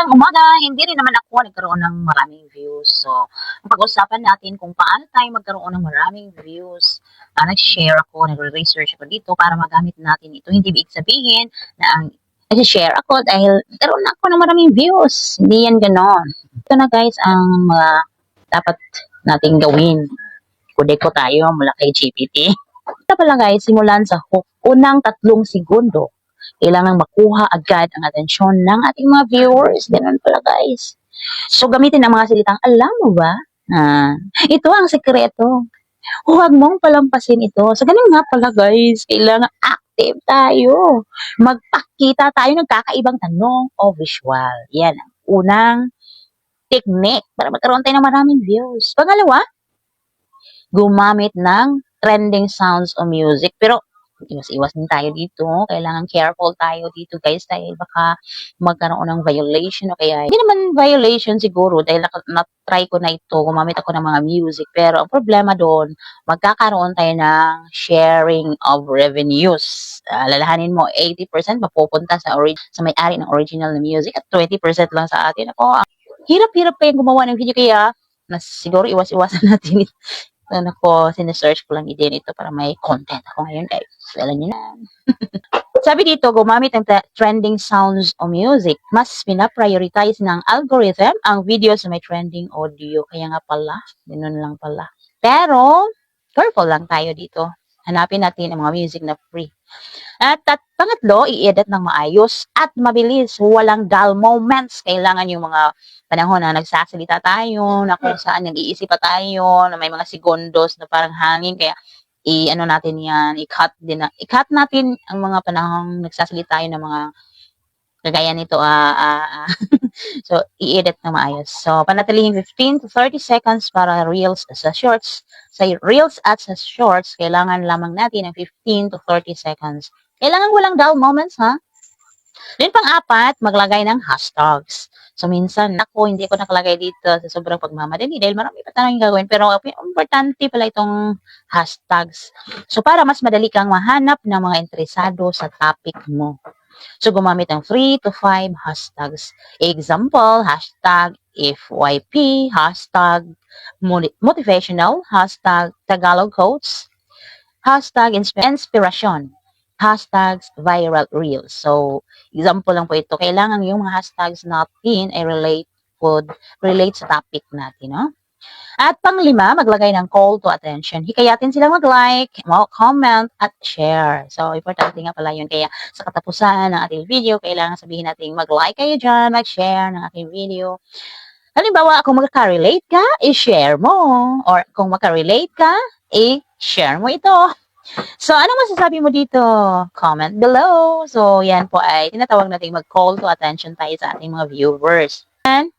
Magandang umaga. Hindi rin naman ako nagkaroon ng maraming views. So, pag-usapan natin kung paano tayo magkaroon ng maraming views. Uh, nag-share ako, nagre-research ako dito para magamit natin ito. Hindi ibig sabihin na ang nag-share ako dahil nagkaroon ako ng maraming views. Hindi yan ganon. Ito na guys ang mga dapat nating gawin. Kude ko tayo mula kay GPT. Ito pala guys, simulan sa hook. Unang tatlong segundo kailangan makuha agad ang atensyon ng ating mga viewers. Ganun pala guys. So gamitin ang mga salitang alam mo ba? Ah, ito ang sekreto. Huwag mong palampasin ito. So ganun nga pala guys. Kailangan active tayo. Magpakita tayo ng kakaibang tanong o visual. Yan ang unang technique para magkaroon tayo ng maraming views. Pangalawa, gumamit ng trending sounds o music. Pero iwas-iwas din tayo dito. Kailangan careful tayo dito guys dahil baka magkaroon ng violation o kaya hindi naman violation siguro dahil na-try ko na ito, gumamit ako ng mga music. Pero ang problema doon, magkakaroon tayo ng sharing of revenues. Uh, lalahanin mo, 80% mapupunta sa, sa may-ari ng original na music at 20% lang sa atin. Ako, ang hirap-hirap pa yung gumawa ng video kaya mas siguro iwas-iwasan natin. Ano ko, sinesearch ko lang din ito para may content ako ngayon guys. Alam niyo na. Sabi dito, gumamit ng trending sounds o music. Mas pinaprioritize ng algorithm ang video sa may trending audio. Kaya nga pala, ganun lang pala. Pero, careful lang tayo dito. Hanapin natin ang mga music na free. At, at pangatlo, i-edit ng maayos at mabilis. Walang dull moments. Kailangan yung mga panahon na nagsasalita tayo, na kung saan nag-iisip pa tayo, na may mga segundos na parang hangin. Kaya, i-ano natin yan, i-cut din na, i-cut natin ang mga panahong nagsasalita tayo ng mga kagaya nito, ah, ah, ah. so, i-edit na maayos. So, panatilihin 15 to 30 seconds para reels sa shorts. Sa reels at sa shorts, kailangan lamang natin ng 15 to 30 seconds. Kailangan walang dull moments, ha? Then, pang-apat, maglagay ng hashtags. So, minsan, ako, hindi ako nakalagay dito sa sobrang pagmamadali dahil marami pa tayong gagawin. Pero, importante pala itong hashtags. So, para mas madali kang mahanap ng mga interesado sa topic mo. So, gumamit ng 3 to 5 hashtags. Example, hashtag FYP, hashtag moti- motivational, hashtag Tagalog quotes, hashtag insp- inspiration, hashtags viral reels. So, example lang po ito. Kailangan yung mga hashtags natin ay relate would relate sa topic natin, no? At panglima, maglagay ng call to attention. Hikayatin silang mag-like, comment, at share. So, importante nga pala yun. Kaya sa katapusan ng ating video, kailangan sabihin natin mag-like kayo dyan, mag-share ng ating video. Halimbawa, kung magka-relate ka, i-share mo. Or kung magka-relate ka, i-share mo ito. So, ano masasabi mo dito? Comment below. So, yan po ay tinatawag natin mag-call to attention tayo sa ating mga viewers. And,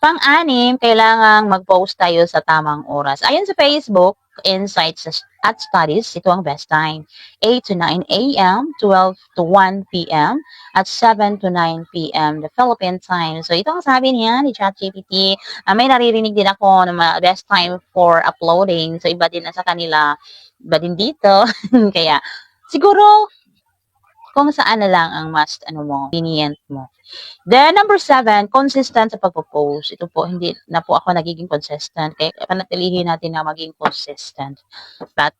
pang-anim, kailangang mag-post tayo sa tamang oras. Ayon sa Facebook, Insights at Studies, ito ang best time. 8 to 9 a.m., 12 to 1 p.m., at 7 to 9 p.m. the Philippine time. So, ito ang sabi niya ni ChatGPT. Uh, may naririnig din ako na best time for uploading. So, iba din na sa kanila. Iba din dito. Kaya, siguro, kung saan na lang ang mas, ano mo, convenient mo. Then, number seven, consistent sa pagpo-post. Ito po, hindi na po ako nagiging consistent. Kaya panatilihin natin na maging consistent. But,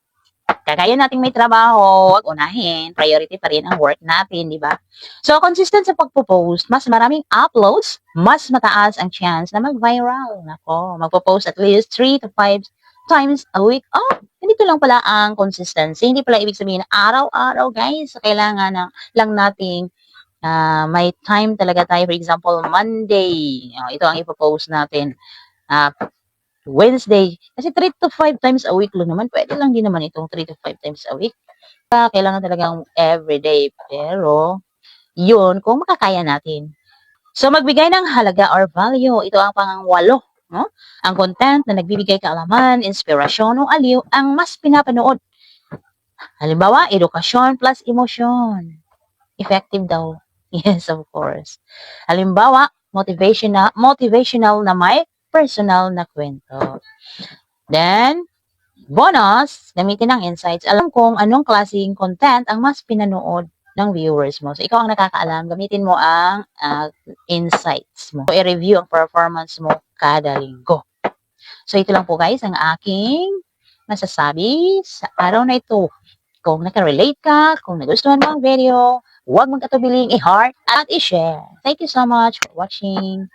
kagaya nating may trabaho, wag unahin. Priority pa rin ang work natin, di ba? So, consistent sa pagpo-post, mas maraming uploads, mas mataas ang chance na mag-viral. Nako, magpo-post at least 3 to 5 times a week. Oh, ganito lang pala ang consistency. Hindi pala ibig sabihin araw-araw, guys. Kailangan na, lang nating uh, may time talaga tayo. For example, Monday. Oh, ito ang ipopost natin. Uh, Wednesday. Kasi 3 to 5 times a week lang naman. Pwede lang din naman itong 3 to 5 times a week. Kailangan talagang everyday. Pero, yun, kung makakaya natin. So, magbigay ng halaga or value. Ito ang pangangwalo. No? Ang content na nagbibigay kaalaman, inspirasyon o aliw ang mas pinapanood. Halimbawa, edukasyon plus emosyon. Effective daw. Yes, of course. Halimbawa, motivational, motivational na may personal na kwento. Then, bonus, gamitin ang insights. Alam kong anong klaseng content ang mas pinanood ng viewers mo. So, ikaw ang nakakaalam. Gamitin mo ang ah, insights mo. So, i-review ang performance mo kada linggo. So, ito lang po guys ang aking masasabi sa araw na ito. Kung nakarelate ka, kung nagustuhan mo ang video, huwag magkatubiling i-heart at i-share. Thank you so much for watching.